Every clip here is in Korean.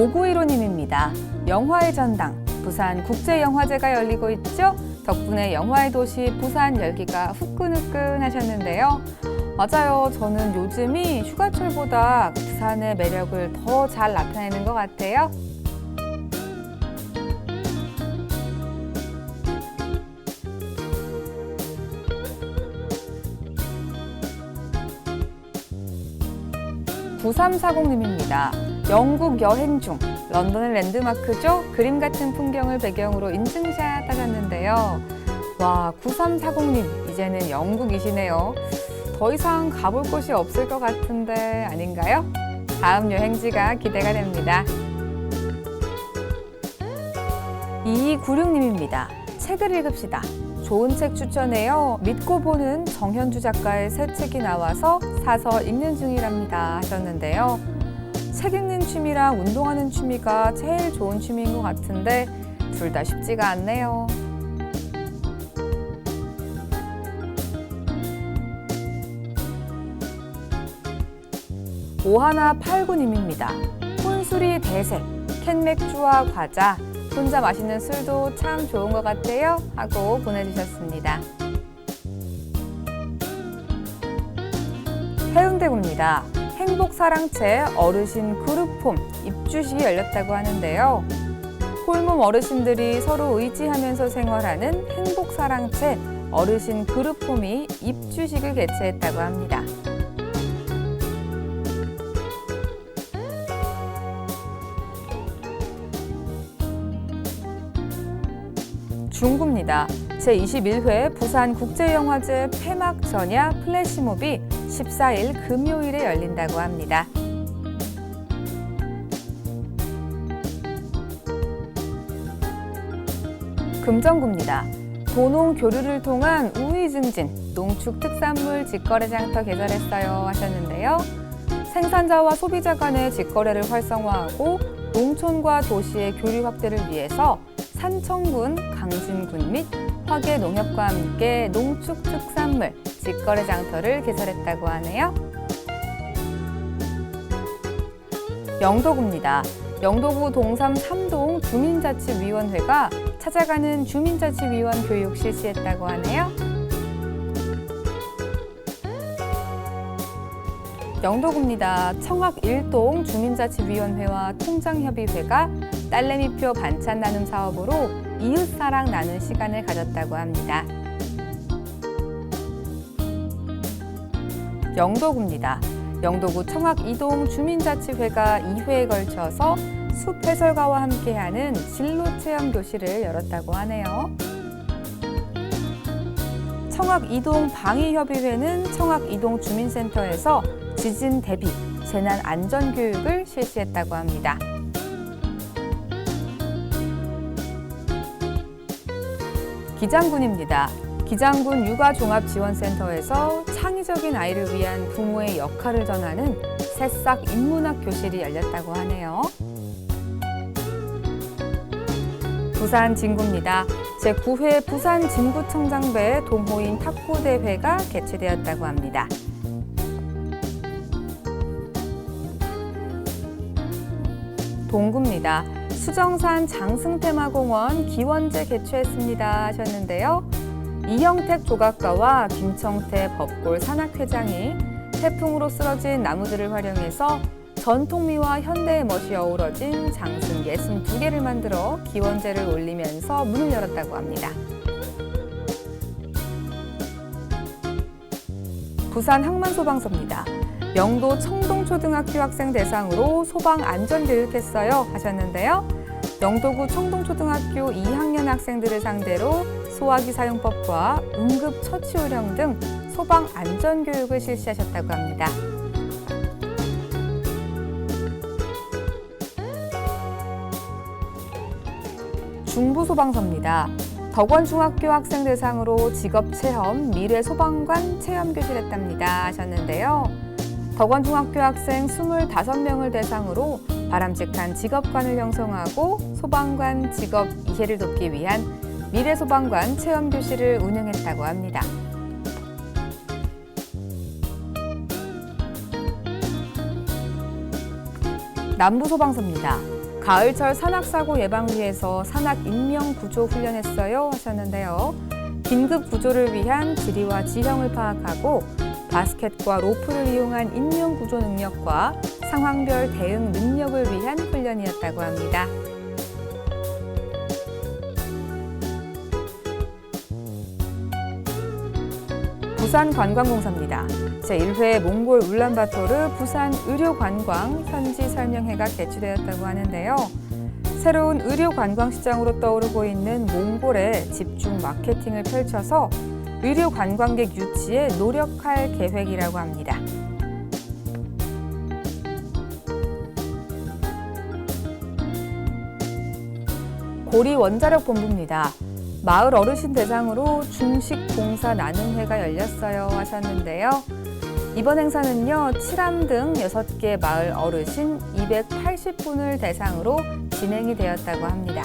5915님입니다. 영화의 전당, 부산 국제영화제가 열리고 있죠? 덕분에 영화의 도시 부산 열기가 후끈후끈 하셨는데요. 맞아요. 저는 요즘이 휴가철보다 부산의 매력을 더 잘 나타내는 것 같아요. (9340님입니다) 영국 여행 중 런던의 랜드마크죠 그림 같은 풍경을 배경으로 인증샷 하셨는데요 와 (9340님) 이제는 영국이시네요 더 이상 가볼 곳이 없을 것 같은데 아닌가요? 다음 여행지가 기대가 됩니다. 2296님입니다. 책을 읽읍시다. 좋은 책 추천해요. 믿고 보는 정현주 작가의 새 책이 나와서 사서 읽는 중이랍니다. 하셨는데요. 책 읽는 취미랑 운동하는 취미가 제일 좋은 취미인 것 같은데 둘 다 쉽지가 않네요. 오하나 89님입니다. 혼술이 대세, 캔맥주와 과자, 혼자 마시는 술도 참 좋은 것 같아요. 하고 보내주셨습니다. 해운대구입니다. 행복사랑채 어르신 그룹홈 입주식이 열렸다고 하는데요. 홀몸 어르신들이 서로 의지하면서 생활하는 행복사랑채 어르신 그룹홈이 입주식을 개최했다고 합니다. 중구입니다. 제21회 부산국제영화제 폐막 전야 플래시몹이 14일 금요일에 열린다고 합니다. 금정구입니다. 도농 교류를 통한 우위 증진, 농축 특산물 직거래 장터 개설했어요 하셨는데요. 생산자와 소비자 간의 직거래를 활성화하고 농촌과 도시의 교류 확대를 위해서 산청군, 강진군 및 화계 농협과 함께 농축 특산물 직거래 장터를 개설했다고 하네요. 영도구입니다. 영도구 동삼 삼동 주민자치위원회가 찾아가는 주민자치위원 교육 실시했다고 하네요. 영도구입니다. 청학 일동 주민자치위원회와 통장협의회가 딸내미표 반찬 나눔 사업으로 이웃사랑 나눈 시간을 가졌다고 합니다. 영도구입니다. 영도구 청학 이동 주민자치회가 2회에 걸쳐서 숲 해설가와 함께하는 진로 체험 교실을 열었다고 하네요. 청학 이동 방위협의회는 청학 이동 주민센터에서 지진 대비 재난 안전 교육을 실시했다고 합니다. 기장군입니다. 기장군 육아종합지원센터에서 창의적인 아이를 위한 부모의 역할을 전하는 새싹 인문학 교실이 열렸다고 하네요. 부산 진구입니다. 제9회 부산 진구청장배 동호인 탁구대회가 개최되었다고 합니다. 동구입니다. 수정산 장승테마공원 기원제 개최했습니다 하셨는데요. 이영택 조각가와 김청태 법골 산악회장이 태풍으로 쓰러진 나무들을 활용해서 전통미와 현대의 멋이 어우러진 장승 62개를 만들어 기원제를 올리면서 문을 열었다고 합니다. 부산 항만소방서입니다. 영도 청동초등학교 학생 대상으로 소방 안전 교육했어요 하셨는데요. 영도구 청동초등학교 2학년 학생들을 상대로 소화기 사용법과 응급 처치 요령 등 소방 안전 교육을 실시하셨다고 합니다. 중부소방서입니다. 덕원중학교 학생 대상으로 직업체험 미래 소방관 체험 교실 했답니다 하셨는데요. 덕원중학교 학생 25명을 대상으로 바람직한 직업관을 형성하고 소방관 직업 이해를 돕기 위한 미래 소방관 체험 교실을 운영했다고 합니다. 남부소방서입니다. 가을철 산악사고 예방 위해서 산악 인명 구조 훈련했어요 하셨는데요. 긴급 구조를 위한 지리와 지형을 파악하고 바스켓과 로프를 이용한 인명 구조 능력과 상황별 대응 능력을 위한 훈련이었다고 합니다. 부산관광공사입니다. 제1회 몽골 울란바토르 부산 의료관광 현지 설명회가 개최되었다고 하는데요. 새로운 의료관광 시장으로 떠오르고 있는 몽골에 집중 마케팅을 펼쳐서 의료 관광객 유치에 노력할 계획이라고 합니다. 고리 원자력 본부입니다. 마을 어르신 대상으로 중식 봉사 나눔회가 열렸어요 하셨는데요. 이번 행사는요, 칠암 등 6개 마을 어르신 280분을 대상으로 진행이 되었다고 합니다.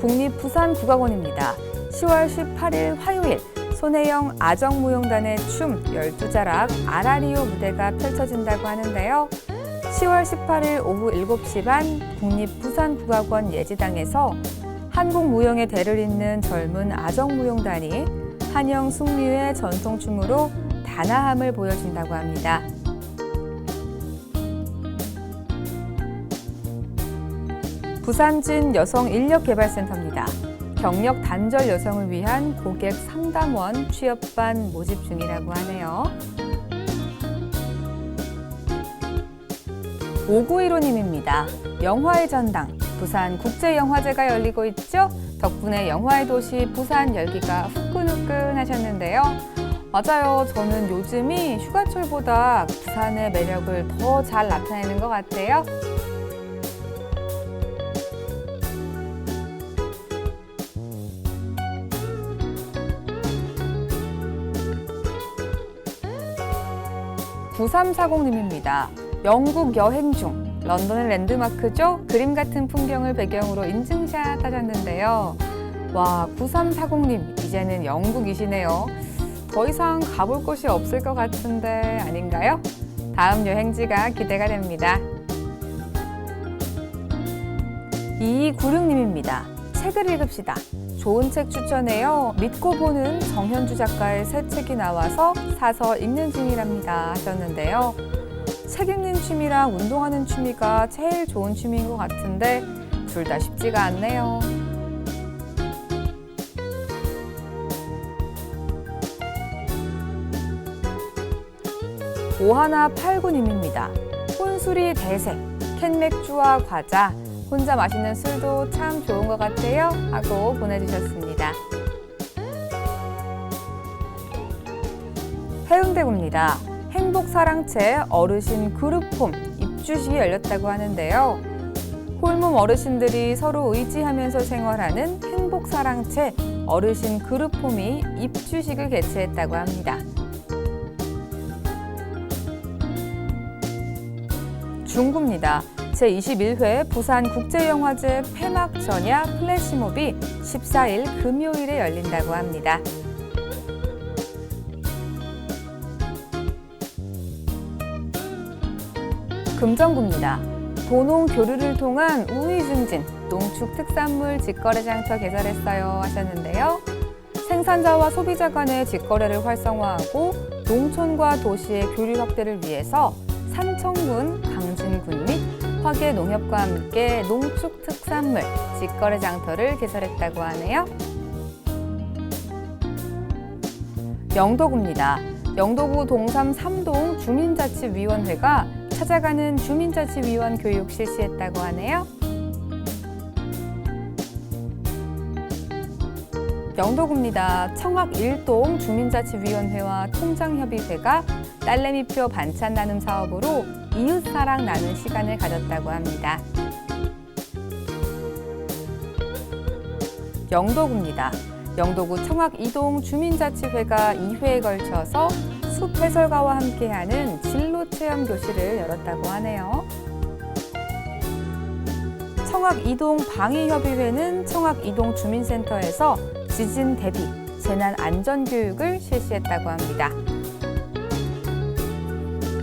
국립부산국악원입니다. 10월 18일 화요일 손혜영 아정무용단의 춤 12자락 아라리오 무대가 펼쳐진다고 하는데요. 10월 18일 오후 7시 반 국립부산국악원 예지당에서 한국 무용의 대를 잇는 젊은 아정무용단이 한영 숭류의 전통춤으로 단아함을 보여준다고 합니다. 부산진 여성인력개발센터입니다. 경력 단절 여성을 위한 고객 상담원 취업반 모집 중이라고 하네요. 5915님입니다. 영화의 전당, 부산 국제영화제가 열리고 있죠? 덕분에 영화의 도시 부산 열기가 후끈후끈 하셨는데요. 맞아요. 저는 요즘이 휴가철보다 부산의 매력을 더 잘 나타내는 것 같아요. 구삼사공님입니다. 영국 여행 중 런던의 랜드마크죠. 그림 같은 풍경을 배경으로 인증샷 하셨는데요. 와, 9340님, 이제는 영국이시네요. 더 이상 가볼 곳이 없을 것 같은데 아닌가요? 다음 여행지가 기대가 됩니다. 2296님입니다. 책을 읽읍시다. 좋은 책 추천해요. 믿고 보는 정현주 작가의 새 책이 나와서 사서 읽는 중이랍니다. 하셨는데요. 책 읽는 취미랑 운동하는 취미가 제일 좋은 취미인 것 같은데 둘 다 쉽지가 않네요. 오하나 89님입니다. 혼술이 대세, 캔맥주와 과자, 혼자 마시는 술도 참 좋은 것 같아요. 하고 보내주셨습니다. 해운대구입니다. 행복사랑채 어르신 그룹홈 입주식이 열렸다고 하는데요. 홀몸 어르신들이 서로 의지하면서 생활하는 행복사랑채 어르신 그룹홈이 입주식을 개최했다고 합니다. 중구입니다. 제21회 부산국제영화제 폐막 전야 플래시몹이 14일 금요일에 열린다고 합니다. 금정구입니다. 도농 교류를 통한 우위 증진, 농축 특산물 직거래 장터 개설했어요 하셨는데요. 생산자와 소비자 간의 직거래를 활성화하고 농촌과 도시의 교류 확대를 위해서 산청군, 강진군 및 화계 농협과 함께 농축 특산물 직거래 장터를 개설했다고 하네요. 영도구입니다. 영도구 동삼 삼동 주민자치위원회가 찾아가는 주민자치위원 교육 실시했다고 하네요. 영도구입니다. 청학 1동 주민자치위원회와 통장협의회가 딸내미표 반찬 나눔 사업으로 이웃사랑 나눈 시간을 가졌다고 합니다. 영도구입니다. 영도구 청학 2동 주민자치회가 2회에 걸쳐서 숲 해설가와 함께하는 진로 체험 교실을 열었다고 하네요. 청학 2동 방위협의회는 청학 2동 주민센터에서 지진 대비, 재난 안전 교육을 실시했다고 합니다.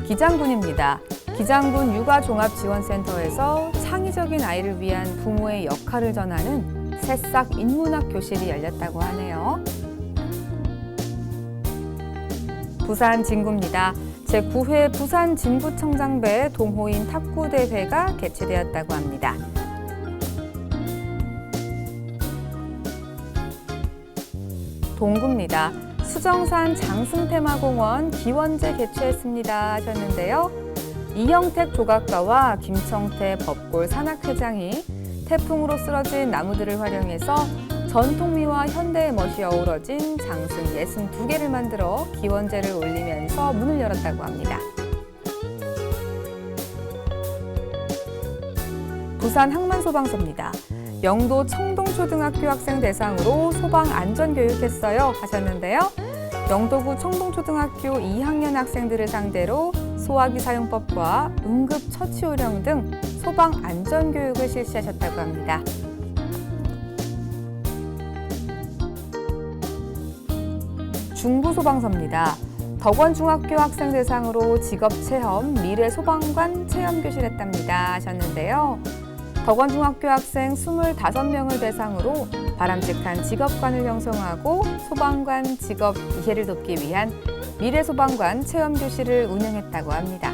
기장군입니다. 기장군 육아종합지원센터에서 창의적인 아이를 위한 부모의 역할을 전하는 새싹 인문학 교실이 열렸다고 하네요. 부산 진구입니다. 제9회 부산 진구청장배 동호인 탁구 대회가 개최되었다고 합니다. 동구입니다. 수정산 장승테마공원 기원제 개최했습니다 하셨는데요. 이영택 조각가와 김청태 법골 산악회장이 태풍으로 쓰러진 나무들을 활용해서 전통미와 현대의 멋이 어우러진 장승 62개를 만들어 기원제를 올리면서 문을 열었다고 합니다. 부산 항만소방서입니다. 영도 청동초등학교 학생 대상으로 소방 안전 교육했어요 하셨는데요. 영도구 청동초등학교 2학년 학생들을 상대로 소화기 사용법과 응급 처치 요령 등 소방 안전 교육을 실시하셨다고 합니다. 중부소방서입니다. 덕원중학교 학생 대상으로 직업체험 미래 소방관 체험 교실 했답니다 하셨는데요. 덕원중학교 학생 25명을 대상으로 바람직한 직업관을 형성하고 소방관 직업 이해를 돕기 위한 미래 소방관 체험 교실을 운영했다고 합니다.